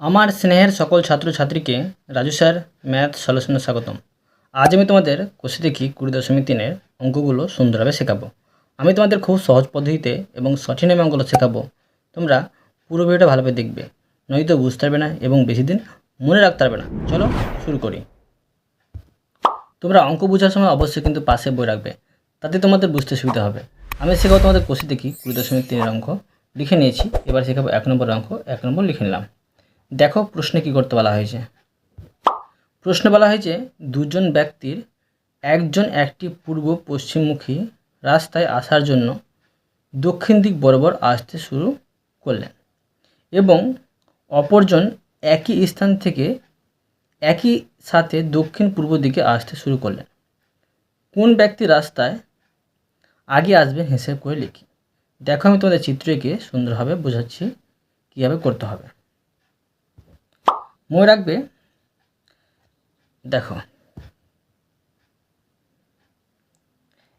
আমার স্নেহের সকল ছাত্রছাত্রীকে রাজু স্যার, ম্যাথ সলিউশনে স্বাগতম। আজ আমি তোমাদের কোষে দেখি কুড়ি দশমিক তিনের অঙ্কগুলো সুন্দরভাবে শেখাবো। আমি তোমাদের খুব সহজ পদ্ধতিতে এবং সঠিক নিয়মে অঙ্কগুলো শেখাবো। তোমরা পুরো ভিডিওটা ভালোভাবে দেখবে, নয়তো বুঝতে পারবে না এবং বেশি দিন মনে রাখতে পারবে না। চলো শুরু করি। তোমরা অঙ্ক বোঝার সময় অবশ্যই কিন্তু পাশে বই রাখবে, তাতে তোমাদের বুঝতে সুবিধা হবে। আমি শেখাবো তোমাদের কোষে দেখি কুড়ি দশমিক তিনের অঙ্ক, লিখে নিয়েছি, এবার শেখাবো এক নম্বর অঙ্ক, এক নম্বর লিখে নিলাম। দেখো প্রশ্নে কী করতে বলা হয়েছে। প্রশ্নে বলা হয়েছে, দুজন ব্যক্তির একজন একটি পূর্ব পশ্চিমমুখী রাস্তায় আসার জন্য দক্ষিণ দিক বরাবর আসতে শুরু করলেন এবং অপরজন একই স্থান থেকে একই সাথে দক্ষিণ পূর্ব দিকে আসতে শুরু করলেন। কোন ব্যক্তি রাস্তায় আগে আসবেন হিসেব করে লিখি। দেখো আমি তোমাদের চিত্র এঁকে সুন্দরভাবে বোঝাচ্ছি কীভাবে করতে হবে। মনে রাখবে? দেখো।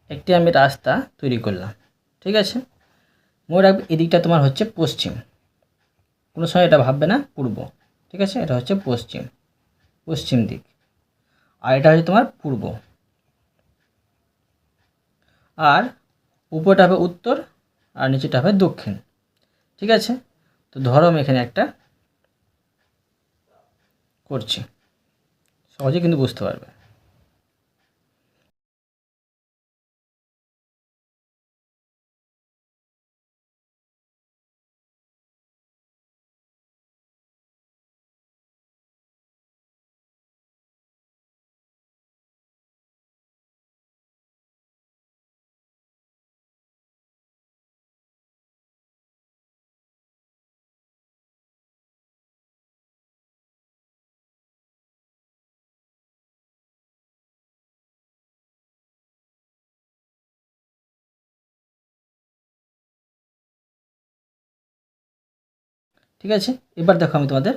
একটি আমি রাস্তা তৈরি করলাম, ঠিক আছে? মনে রাখবে এদিকটা তোমার হচ্ছে পশ্চিম। কোনো সময় এটা ভাববে না, পূর্ব, ঠিক আছে? এটা হচ্ছে পশ্চিম পশ্চিম দিক। আর এটা হচ্ছে তোমার পূর্ব। আর উপরটা হবে উত্তর, আর নিচেটা হবে দক্ষিণ, ঠিক আছে? তো ধরো আমি এখানে একটা করছি। সহজে কিন্তু বুঝতে পারবে। ঠিক আছে? এবার দেখো আমি তোমাদের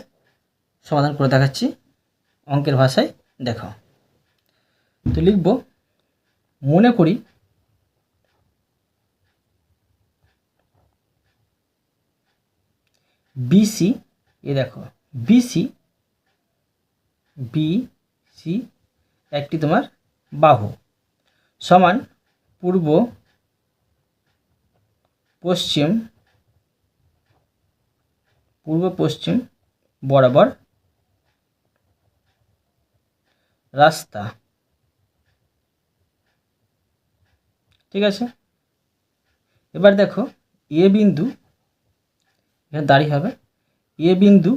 সমাধান করে দেখাচ্ছি। অঙ্কের ভাষায় দেখো। তো লিখব, মনে করি বিসি এ দেখো বিসি বি সি একটি তোমার বাহু সমান পূর্ব, পশ্চিম পূর্ব পশ্চিম বরাবর রাস্তা। ঠিক আছে? এবার দেখো, এ বিন্দু এখানে দাঁড়িয়ে হবে। এ বিন্দু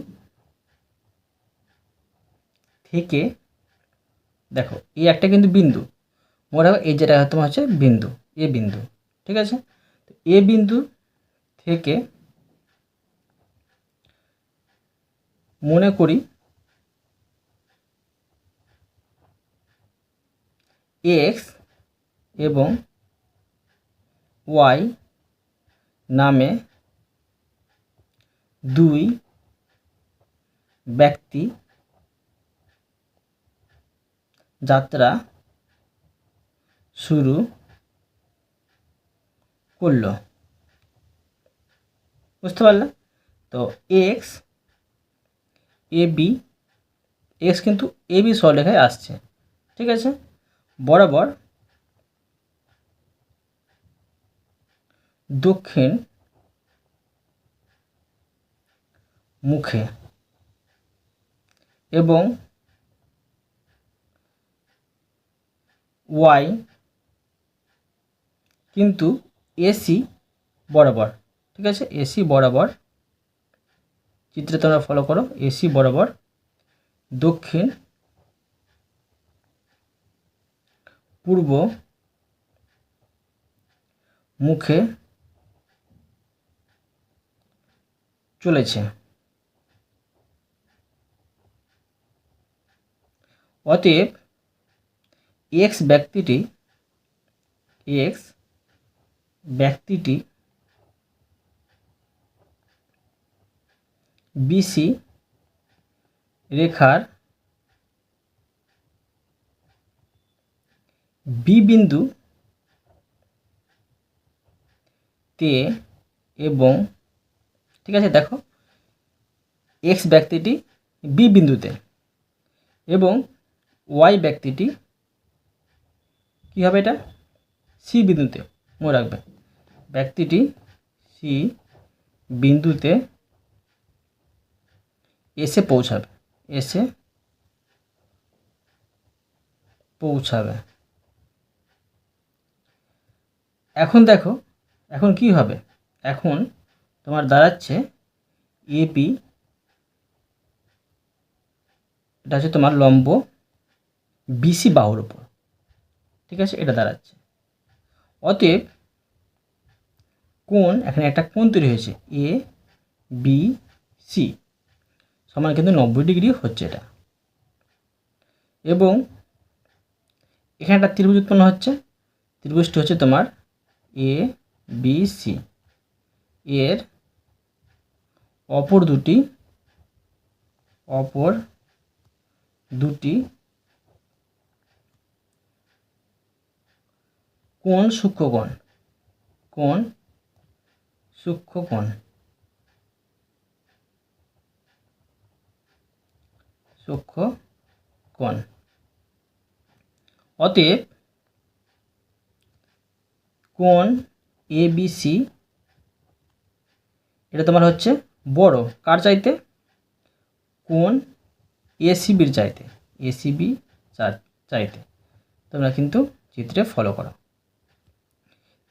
থেকে, দেখো এই একটা কিন্তু বিন্দু। হবে এই যেটা তোমার হচ্ছে বিন্দু, এ বিন্দু। ঠিক আছে? এ বিন্দু থেকে মনে করি এক্স এবং ওয়াই নামে দুই ব্যক্তি যাত্রা শুরু করল। বুঝতে পারলে? তো এক্স এ বি এক্স কিন্তু এ বি সরলেখায় আসছে। ঠিক আছে? বরাবর দক্ষিণ মুখে এবং ওয়াই কিন্তু এসি বরাবর। ঠিক আছে? এসি বরাবর চিত্রে তোমরা ফলো করো এসি বরাবর। দক্ষিণ, পূর্ব, মুখে চলেছে। অতএব এক্স ব্যক্তিটি এক্স ব্যক্তিটি বিসি রেখার বি বিন্দু তে এবং, ঠিক আছে, দেখো এক্স ব্যক্তিটি বি বিন্দুতে এবং ওয়াই ব্যক্তিটি কী হবে এটা? সি বিন্দুতে, মনে রাখবে। ব্যক্তিটি সি বিন্দুতে এসে পৌঁছাবে এসে পৌঁছাবে। এখন দেখো, এখন কি হবে? এখন তোমার দাঁড়াচ্ছে এপি এটা হচ্ছে তোমার লম্ব বিসি বাহুর উপর। ঠিক আছে? এটা দাঁড়াচ্ছে। অতএব কোন এখানে একটা কোন তৈরি হয়েছে এ বি সি সমান কিন্তু নব্বই ডিগ্রি হচ্ছে এটা। এবং এখানে একটা ত্রিভুজ উৎপন্ন হচ্ছে। ত্রিভুজটি হচ্ছে তোমার এ বি সি এর অপর দুটি অপর দুটি কোন সূক্ষ্মকোণ কোন সূক্ষ্মকোণ। সূক্ষ্মকোণ অতএব কোণ এ বি সি এটা তোমার হচ্ছে বড়। কার চাইতে? কোণ এসিবির চাইতে। এসিবি চাইতে। তোমরা কিন্তু চিত্রে ফলো করো।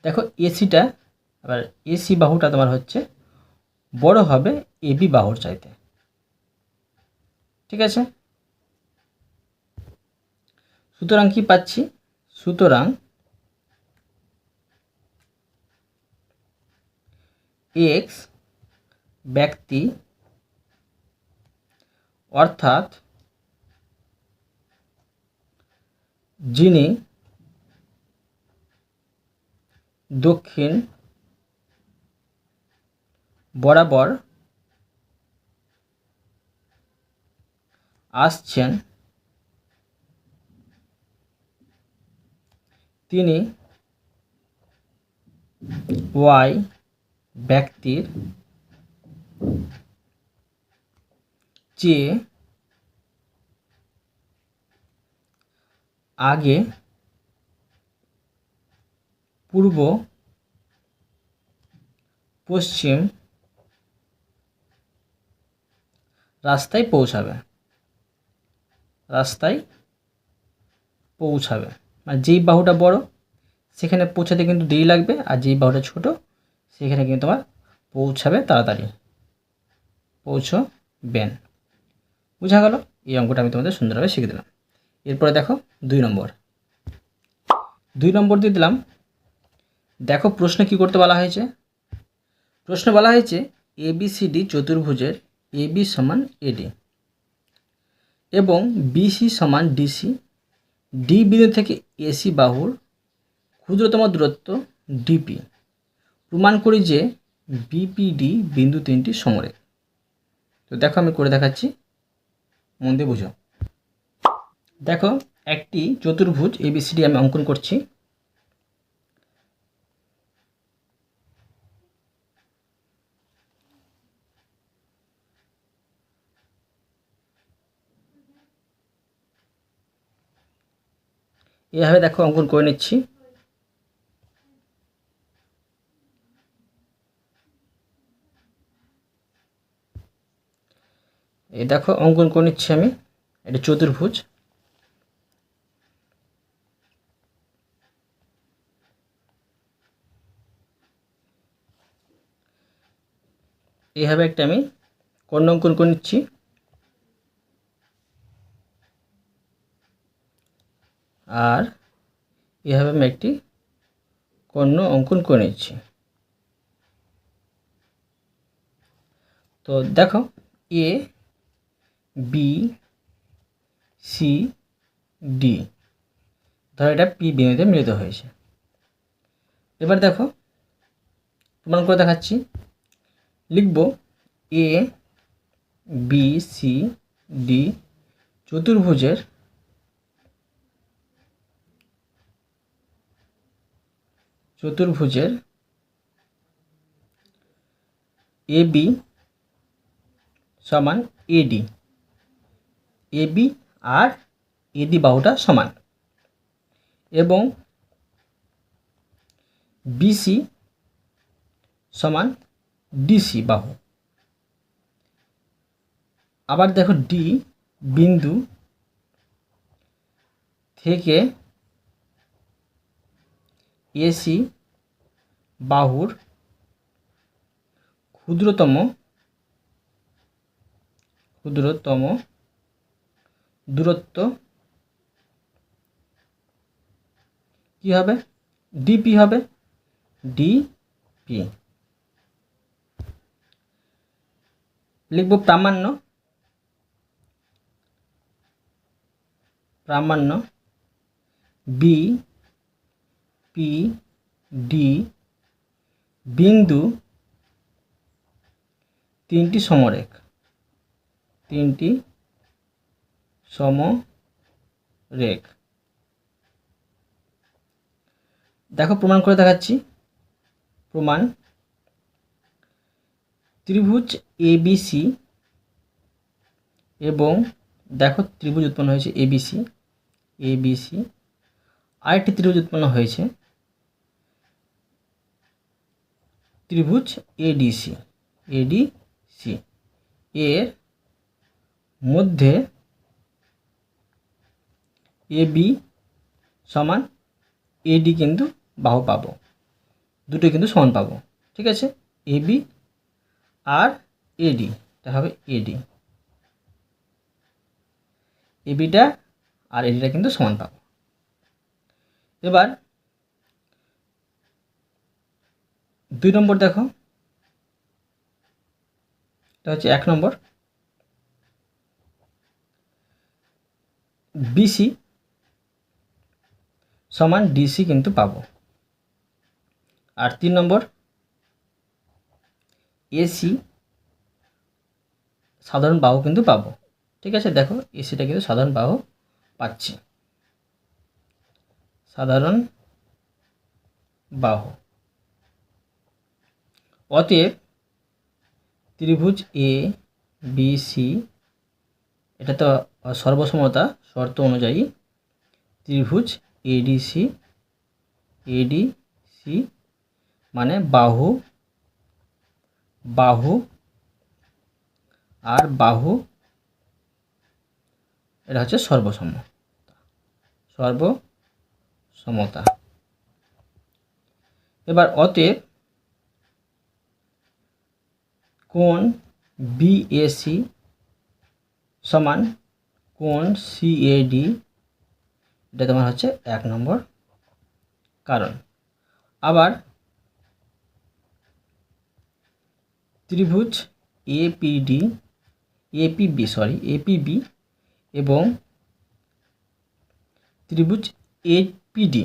দেখো এসিটা আবার এসি বাহুটা তোমার হচ্ছে বড় হবে এবি বাহুর চাইতে। ঠিক আছে? সুতরাং কি পাচ্ছি? সুতরাং এক্স ব্যক্তি অর্থাৎ যিনি দক্ষিণ বরাবর আসছেন তিনি ওয়াই ব্যক্তির চেয়ে আগে পূর্ব পশ্চিম রাস্তায় পৌঁছাবে। রাস্তায় পৌঁছাবে। মানে যেই বাহুটা বড়, সেখানে পৌঁছাতে কিন্তু দেরি লাগবে। আর যেই বাহুটা ছোট, সেখানে কিন্তু তোমার পৌঁছাবে তাড়াতাড়ি। পৌঁছবেন। বোঝা গেল? এই অঙ্কটা আমি তোমাদের সুন্দরভাবে শিখে দিলাম। এরপরে দেখো দুই নম্বর। দুই নম্বর দিয়ে দিলাম, দেখো প্রশ্ন কি করতে বলা হয়েছে? প্রশ্ন বলা হয়েছে এবিসিডি চতুর্ভুজের এবি সমান এডি এবং বিসি সমান ডিসি ডি বিন্দু থেকে এসি বাহুর ক্ষুদ্রতম দূরত্ব ডিপি প্রমাণ করি যে বিপিডি বিন্দু তিনটি সমরে তো দেখো আমি করে দেখাচ্ছি, মন দিয়ে বুঝো। দেখো, একটি চতুর্ভুজ এবিসিডি আমি অঙ্কন করছি। এভাবে দেখো অঙ্কন করে নিচ্ছি। এই দেখো অঙ্কন করে নিচ্ছি আমি, এটা চতুর্ভুজ। এইভাবে একটা আমি কর্ণ অঙ্কন করে নিচ্ছি। আর এভাবে আমি একটি কর্ণ অঙ্কন করে নিচ্ছি। তো দেখো এ বি সি ডি ধরো এটা পি বিন্দুতে মিলিত হয়েছে। এবার দেখো প্রমাণ করে দেখাচ্ছি। লিখব এ বি সি ডি চতুর্ভুজের চতুর্ভুজের এ বি সমান এডি এবি আর এডি বাহুটা সমান। এবং বিসি সমান ডিসি বাহু। আবার দেখো ডি বিন্দু থেকে এসি বাহুর ক্ষুদ্রতম ক্ষুদ্রতম দূরত্ব কি হবে? ডিপি হবে। ডিপি লিখব প্রামাণ্য। প্রামাণ্য। বি পি ডি বিন্দু তিনটি সমরেখ। তিনটি সমরেখ। দেখো, প্রমাণ করে দেখাচ্ছি। প্রমাণ। ত্রিভুজ এবিসি এবং দেখো, ত্রিভুজ উৎপন্ন হয়েছে এবিসি এবিসি আরেকটি ত্রিভুজ উৎপন্ন হয়েছে ত্রিভুজ এডিসি এডিসি এর মধ্যে এবি সমান এডি কিন্তু বাহু পাবো। দুটো কিন্তু সমান পাবো। ঠিক আছে? এবি আর এডি এটা হবে এডি এবিটা আর এডিটা কিন্তু সমান পাবো। এবার দুই নম্বর দেখো। এটা হচ্ছে এক নম্বর। বিসি সমান ডিসি কিন্তু পাবো। আর তিন নম্বর এসি সাধারণ বাহু কিন্তু পাবো। ঠিক আছে, দেখো এসিটা কিন্তু সাধারণ বাহু পাচ্ছি। সাধারণ বাহু। অতএব ত্রিভুজ এ বি সি এটা তো সর্বসমতা শর্ত অনুযায়ী। ত্রিভুজ এডিসি এডিসি মানে বাহু বাহু, আর বাহু, এটা হচ্ছে সর্বসম সর্বসমতা। এবার অতএব কোণ বিএসি সমান কোণ সিএডি এটা তোমার হচ্ছে এক নম্বর কারণ। আবার ত্রিভুজ এপিডি এপিবি সরি এপিবি এবং ত্রিভুজ এপিডি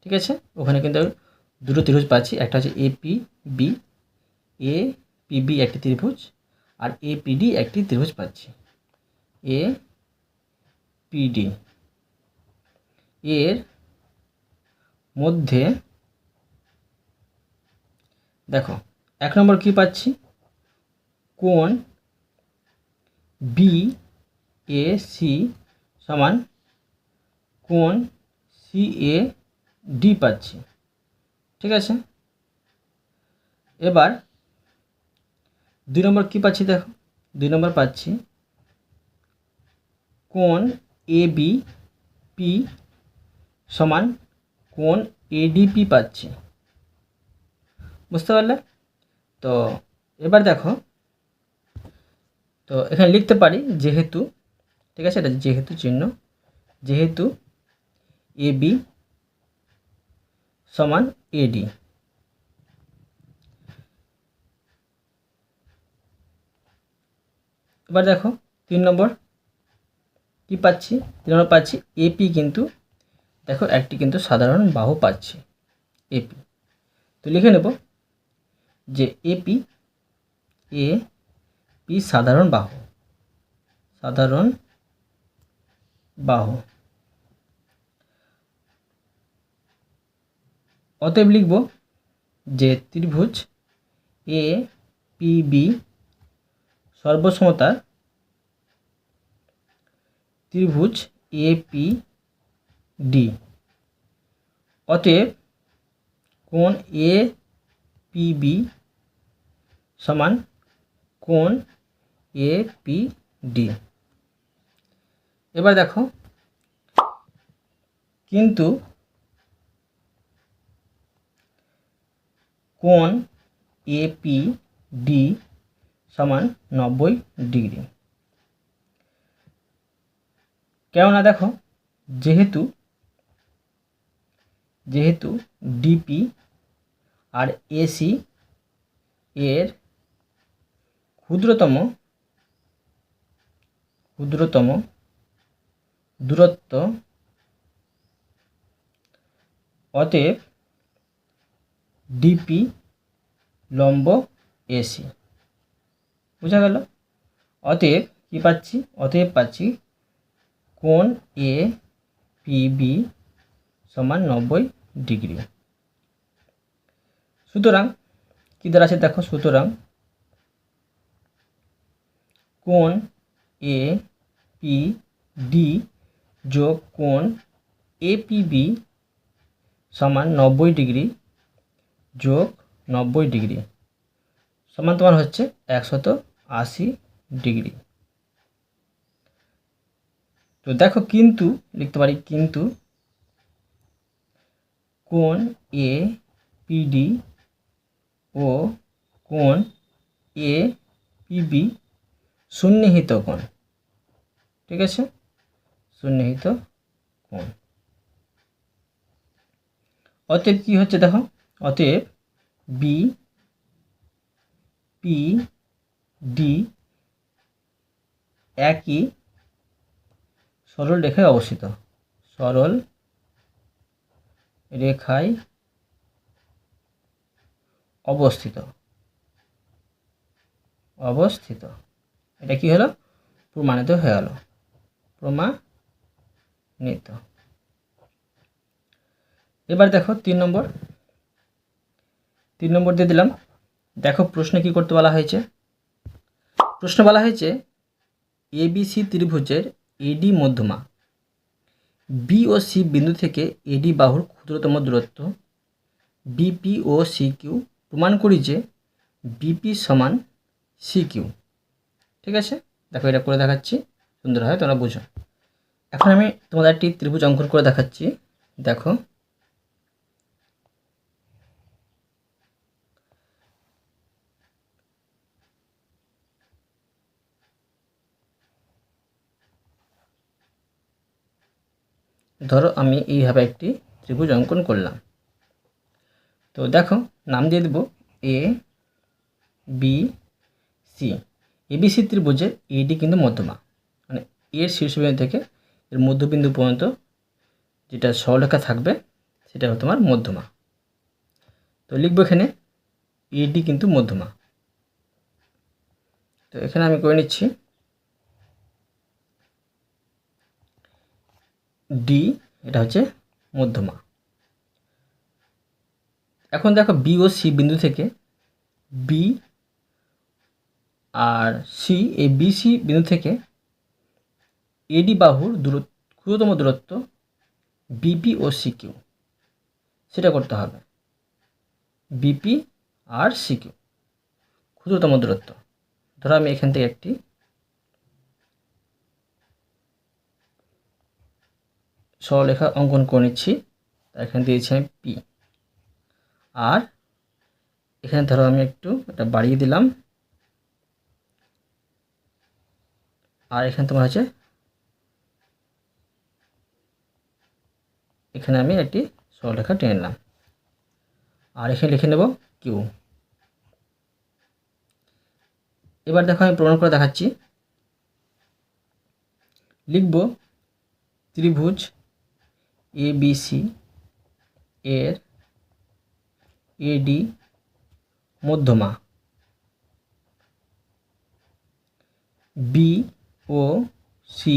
ঠিক আছে? ওখানে কিন্তু দুটো ত্রিভুজ পাচ্ছি, একটা হচ্ছে এপিবি এ পিবি একটি ত্রিভুজ আর এপিডি একটি ত্রিভুজ পাচ্ছি। এ পিডি এর মধ্যে দেখো, এক নম্বর কি পাচ্ছি? কোণ বি এ সি সমান কোণ সি এ ডি পাচ্ছি। ঠিক আছে? এবার দুই নম্বর কী পাচ্ছি দেখো? দুই নম্বর পাচ্ছি। কোন এ বি পি সমান কোণ এডিপি পাচ্ছি। বুঝতে পারলে? তো এবার দেখো, তো এখানে লিখতে পারি যেহেতু, ঠিক আছে? এটা যেহেতু চিহ্ন, যেহেতু এ বি সমান এডি এবার দেখো, তিন নম্বর, কি পাচ্ছি? তিন নম্বর পাচ্ছি এপি কিন্তু, দেখো, একটি কিন্তু সাধারণ বাহু পাচ্ছি এপি তো লিখে নেব যে এপি এ পি সাধারণ বাহু সাধারণ বাহু। অতএব লিখব যে ত্রিভুজ এ পি বি সর্বসমতার ত্রিভুজ এ পি ডি অতএব কোণ এ পি বি সমান কোণ এ পি ডি এবার দেখো, কিন্তু কোণ এ পি ডি সমান নব্বই ডিগ্রি। কেননা দেখো, যেহেতু যেহেতু ডিপি আর এসি এর ক্ষুদ্রতম ক্ষুদ্রতম দূরত্ব, অতএব ডিপি লম্ব এসি বোঝা গেল? অতএব কী পাচ্ছি? অতএব পাচ্ছি কোণ এ পিবি সমান নব্বই ডিগ্রি। সুতরাং কী দ্বারা আছে দেখো? সুতরাং কোণ এ পি ডি যোগ কোণ এ পিবি সমান নব্বই ডিগ্রি যোগ নব্বই ডিগ্রি। সমান তোমার হচ্ছে একশত আশি ডিগ্রি। তো দেখো কিন্তু, লিখতে পারি কিন্তু, কোণ এ পিডি ও কোণ এ পিবি সন্নিহিত কোণ। ঠিক আছে? সন্নিহিত কোণ। অতএব কি হচ্ছে দেখো? অতএব বি পি ডি একই সরল রেখায় অবস্থিত। সরল রেখায় অবস্থিত। অবস্থিত। এটা কি হলো? প্রমাণিত হয়ে গেল। প্রমাণিত। এবার দেখো তিন নম্বর। তিন নম্বর দিয়ে দিলাম। দেখো প্রশ্নে কি করতে বলা হয়েছে? প্রশ্ন বলা হয়েছে এবিসি ত্রিভুজের এডি মধ্যমা বি ও সি বিন্দু থেকে এডি বাহুর ক্ষুদ্রতম দূরত্ব বিপি ও সি প্রমাণ করি যে বিপি সমান সি কিউ ঠিক আছে? দেখো এটা করে দেখাচ্ছি, সুন্দর হয়, তোমরা বুঝো। এখন আমি তোমাদের একটি ত্রিভুজ অঙ্কন করে দেখাচ্ছি। দেখো ধরো আমি এইভাবে একটি ত্রিভুজ অঙ্কন করলাম। তো দেখো, নাম দিয়ে দেবো এ বি সি এবিসি ত্রিভুজের এডি কিন্তু মধ্যমা। মানে এর শীর্ষবিন্দু থেকে এর মধ্যবিন্দু পর্যন্ত যেটা সরলরেখা থাকবে, সেটা তোমার মধ্যমা। তো লিখব এখানে এডি কিন্তু মধ্যমা। তো এখানে আমি করে নিচ্ছি ডি এটা হচ্ছে মধ্যমা। এখন দেখো বি ও সি বিন্দু থেকে বি আর সি এই বিসি বিন্দু থেকে এডি বাহুর দূরত্ব, ক্ষুদ্রতম দূরত্ব বিপি ও সি কিউ সেটা করতে হবে বিপি আর সি কিউ ক্ষুদ্রতম দূরত্ব। ধরো আমি এখান থেকে একটি সরলেখা অঙ্কন করে নিচ্ছি। এখানে দিয়েছি আমি পি আর এখানে ধরো আমি একটু এটা বাড়িয়ে দিলাম। আর এখানে তোমার হচ্ছে এখানে আমি একটি সরলরেখা টেনে নিলাম। আর এখানে লিখে নেব কিউ এবার দেখো আমি প্রমাণ করে দেখাচ্ছি। লিখব ত্রিভুজ এ বি সি এর এডি মধ্যমা। বি ও সি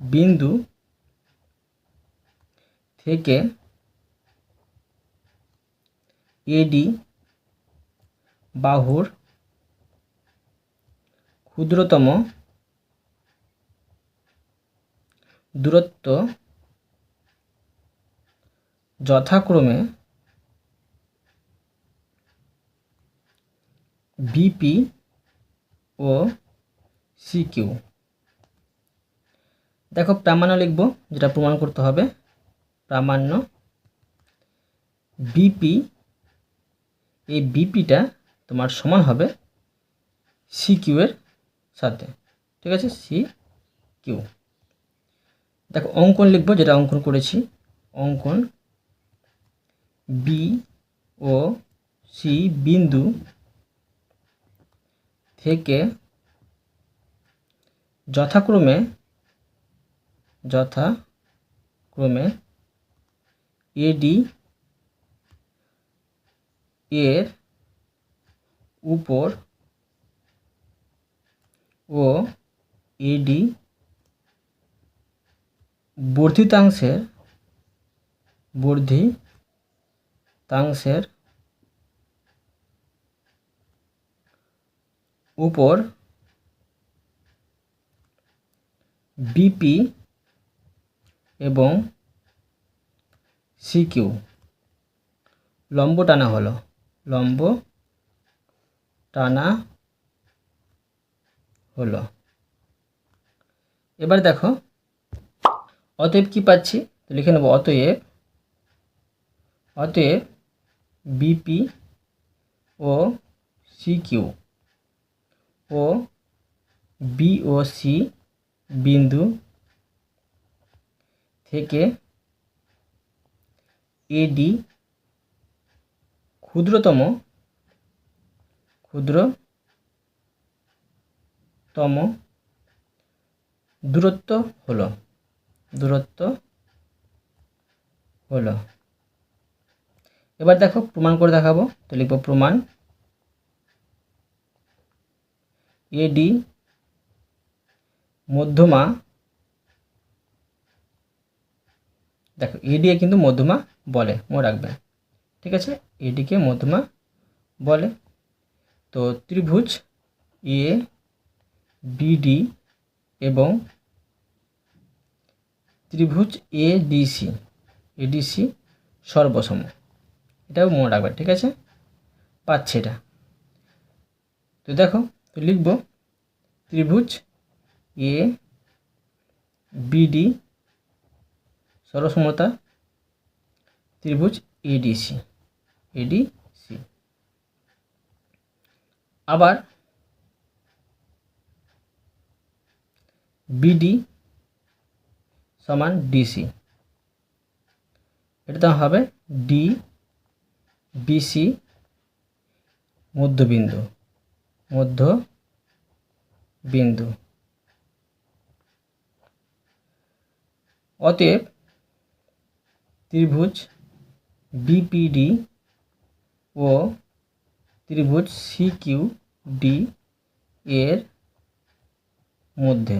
বিন্দু থেকে এডি বাহুর ক্ষুদ্রতম দূরত্ব যথাক্রমে বিপি ও সিকিউ দেখো, প্রামাণ্য লিখব, যেটা প্রমাণ করতে হবে। প্রামাণ্য বিপি এই বিপিটা তোমার সমান হবে সি কিউ এর সাথে। ঠিক আছে? সি কিউ দেখো, অঙ্কন লিখব, যেটা অঙ্কন করেছি। অঙ্কন বি ও সি বিন্দু থেকে যথাক্রমে যথাক্রমে এডি এর উপর ও এডি বর্ধিতাংশের বর্ধিতাংশের উপর বিপি এবং সিকিউ। লম্ব টানা হলো। লম্ব টানা হলো। এবার দেখো, অতএব কি পাচ্ছি? লিখে নেব, অতএব অতএব বিপি ও সিকিউ ও বি ও সি বিন্দু থেকে এডি ক্ষুদ্রতম ক্ষুদ্রতম দূরত্ব হলো দূরত্ব হলো। এবার দেখো প্রমাণ করে দেখাবো। তো লিখব প্রমাণ। এডি মধ্যমা। দেখো এডি কিন্তু মধ্যমা বলে, মনে রাখবে। ঠিক আছে? এডিকে মধ্যমা বলে। তো ত্রিভুজ এ বিডি এবং ত্রিভুজ এ ডিসি এডিসি সর্বসম। এটাও মনে রাখবে, ঠিক আছে? পাচ্ছে এটা। তো দেখো, তো লিখব, ত্রিভুজ এ বিডি সর্বসমতা ত্রিভুজ এডিসি এডিসি আবার বিডি সমান ডিসি এটা হবে ডি বিসি মধ্যবিন্দু মধ্য বিন্দু অতএব ত্রিভুজ বিপিডি ও ত্রিভুজ সিকিউ ডি এর মধ্যে।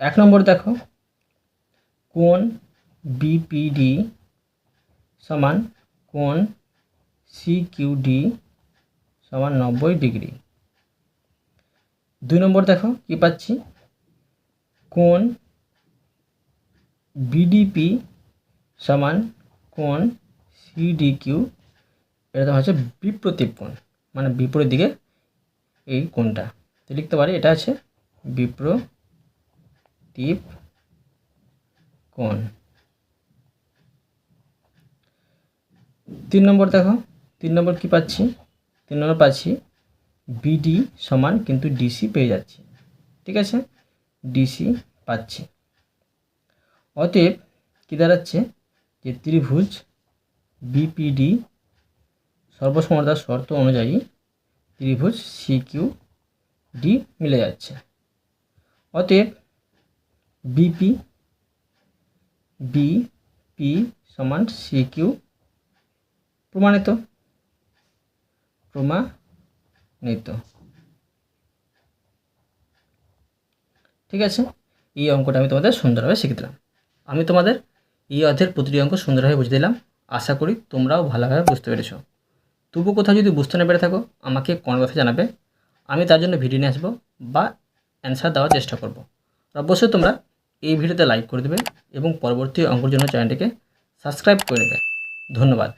এক নম্বর দেখো, কোন বিপিডি সমান কোণ সিকিউডি সমান নব্বই ডিগ্রি। দুই নম্বর দেখো, কি পাচ্ছি? কোণ বিডিপি সমান কোণ সিডিকিউ এটা হচ্ছে বিপ্রতীপ কোণ মানে বিপরীত দিকে এই কোণটা। লিখতে পারি, এটা আছে বিপ্রতীপ কোণ। তিন নম্বর দেখো, তিন নম্বর কি পাচ্ছি? তিন নম্বর পাচ্ছি বিডি সমান কিন্তু ডিসি পেয়ে যাচ্ছি। ঠিক আছে? ডিসি পাচ্ছি। অতএব কী দাঁড়াচ্ছে? যে ত্রিভুজ বিপিডি সর্বসমতার শর্ত অনুযায়ী ত্রিভুজ সিকিউ ডি মিলে যাচ্ছে। অতএব বিপি বিপি সমান সিকিউ প্রমাণিত? প্রমাণিত। ঠিক আছে? এই অঙ্কটা আমি তোমাদের সুন্দরভাবে শিখে দিলাম। আমি তোমাদের এই অধ্যায়ের প্রতিটি অঙ্ক সুন্দরভাবে বুঝে দিলাম। আশা করি তোমরাও ভালোভাবে বুঝতে পেরেছ। তবু কোথাও যদি বুঝতে না পেরে থাকো, আমাকে কমেন্ট কথা জানাবে। আমি তার জন্য ভিডিও নিয়ে আসব বা অ্যান্সার দেওয়ার চেষ্টা করব। অবশ্যই তোমরা এই ভিডিওতে লাইক করে দেবে এবং পরবর্তী অঙ্কর জন্য চ্যানেলটিকে সাবস্ক্রাইব করে নেবে ধন্যবাদ।